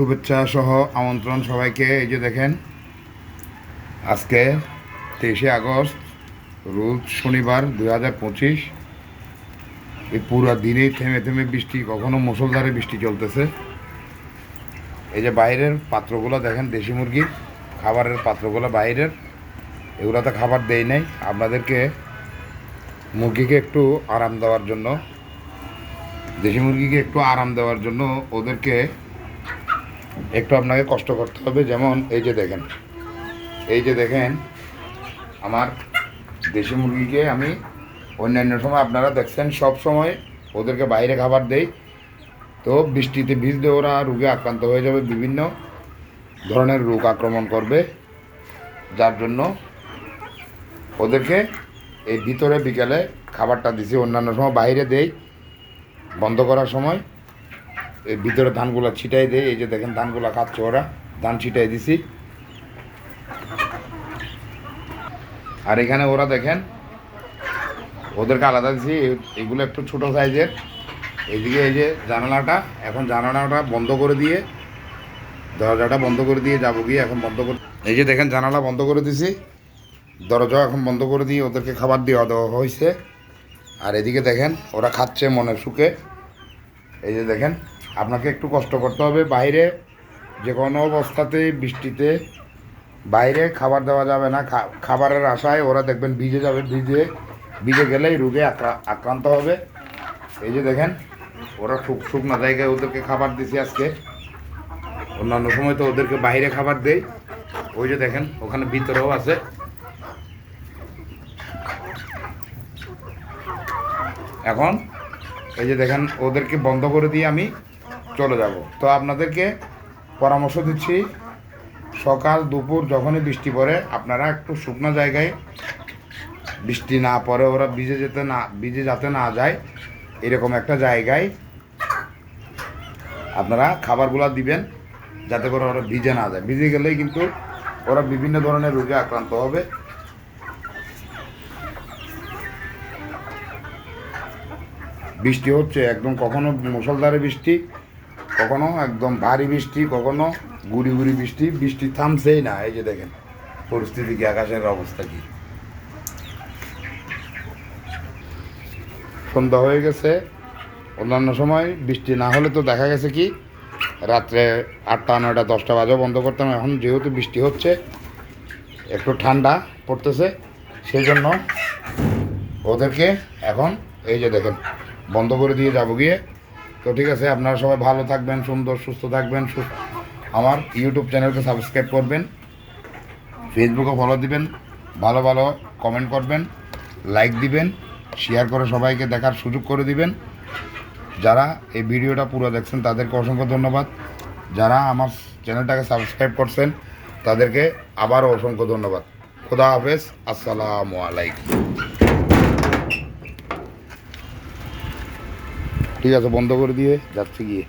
শুভেচ্ছা সহ আমন্ত্রণ সবাইকে। এই যে দেখেন, আজকে তেইশে আগস্ট, রোজ শনিবার দুই হাজার পঁচিশ। এই পুরো দিনেই থেমে থেমে বৃষ্টি, কখনো মুসলধারে বৃষ্টি চলতেছে। এই যে বাইরের পাত্রগুলো দেখেন, দেশি মুরগির খাবারের পাত্রগুলো বাইরের। এগুলো তো খাবার দেই নাই। আপনাদেরকে মুরগিকে একটু আরাম দেওয়ার জন্য, দেশি মুরগিকে একটু আরাম দেওয়ার জন্য ওদেরকে একটু আপনাকে কষ্ট করতে হবে। যেমন এই যে দেখেন, এই যে দেখেন, আমার দেশি মুরগিকে আমি অন্যান্য সময় আপনারা দেখছেন, সব সময় ওদেরকে বাইরে খাবার দেই। তো বৃষ্টিতে ভিজলে ওরা রোগে আক্রান্ত হয়ে যাবে, বিভিন্ন ধরনের রোগ আক্রমণ করবে। যার জন্য ওদেরকে এই ভিতরে বিকেলে খাবারটা দিছি, অন্যান্য সময় বাইরে দেই, বন্ধ করার সময়। ভিতরে ধানগুলো ছিটাই দেয়। এই যে দেখেন ধানগুলো খাচ্ছে ওরা। ধান ছিটাই দিছি। আর এখানে ওরা দেখেন, ওদেরকে আলাদা দিছি। এগুলো একটু ছোট সাইজের। এইদিকে এই যে জানালাটা, এখন জানালাটা বন্ধ করে দিয়ে, দরজাটা বন্ধ করে দিয়ে যাব গিয়ে এখন বন্ধ করে এই যে দেখেন জানালা বন্ধ করে দিছি। দরজা এখন বন্ধ করে দিয়ে ওদেরকে খাবার দেওয়া দেওয়া হয়েছে। আর এদিকে দেখেন, ওরা খাচ্ছে মনের সুখে। এই যে দেখেন আপনাকে একটু কষ্ট করতে হবে। বাইরে যে কোনো অবস্থাতে বৃষ্টিতে বাইরে খাবার দেওয়া যাবে না। খাবারের আশায় ওরা দেখবেন ভিজে যাবে, ভিজে ভিজে গেলেই রোগে আক্রা- আক্রান্ত হবে। এই যে দেখেন, ওরা শুক শুকনো জায়গায় ওদেরকে খাবার দিছি আজকে। অন্যান্য সময় তো ওদেরকে বাইরে খাবার দেই। ওই যে দেখেন, ওখানে ভিতরেও আছে। এখন এই যে দেখেন, ওদেরকে বন্ধ করে দিয়ে আমি। চলে যাব। তো আপনাদেরকে পরামর্শ দিচ্ছি, সকাল, দুপুর যখনই বৃষ্টি পড়ে, আপনারা একটু শুকনো জায়গায় বৃষ্টি না পড়ে, ওরা ভিজে যেতে না, ভিজে যাতে না যায়, এরকম একটা জায়গায় আপনারা খাবারগুলো দিবেন, যাতে করে ওরা ভিজে না যায়। ভিজে গেলেই কিন্তু ওরা বিভিন্ন ধরনের রোগে আক্রান্ত হবে। বৃষ্টি হচ্ছে, একদম কখনো মুসলধারে বৃষ্টি কখনো একদম ভারী বৃষ্টি, কখনো গুড়ি গুড়ি বৃষ্টি বৃষ্টি থামছেই না, এই যে দেখেন পরিস্থিতি কি, আকাশের অবস্থা কি। সন্ধ্যা হয়ে গেছে, অন্যান্য সময় বৃষ্টি না হলে তো দেখা গেছে কি, রাত্রে আটটা, নয়টা, দশটা বাজেও বন্ধ করতাম, এখন যেহেতু বৃষ্টি হচ্ছে, একটু ঠান্ডা পড়তেছে, সেই জন্য ওদেরকে এখন এই যে দেখেন বন্ধ করে দিয়ে যাব গিয়ে তো ঠিক আছে, আপনারা সবাই ভালো থাকবেন, সুন্দর, সুস্থ থাকবেন আমার ইউটিউব চ্যানেলকে সাবস্ক্রাইব করবেন ফেসবুকে ফলো দিবেন, ভালো ভালো কমেন্ট করবেন লাইক দিবেন শেয়ার করে সবাইকে দেখার সুযোগ করে দিবেন। যারা এই ভিডিওটা পুরো দেখছেন, তাদেরকে অসংখ্য ধন্যবাদ। যারা আমার চ্যানেলটাকে সাবস্ক্রাইব করছেন, তাদেরকে আবারও অসংখ্য ধন্যবাদ। খোদা হাফেজ, আসসালামু আলাইকুম। ঠিক আছে বন্ধ করে দিয়ে যাচ্ছি গিয়ে।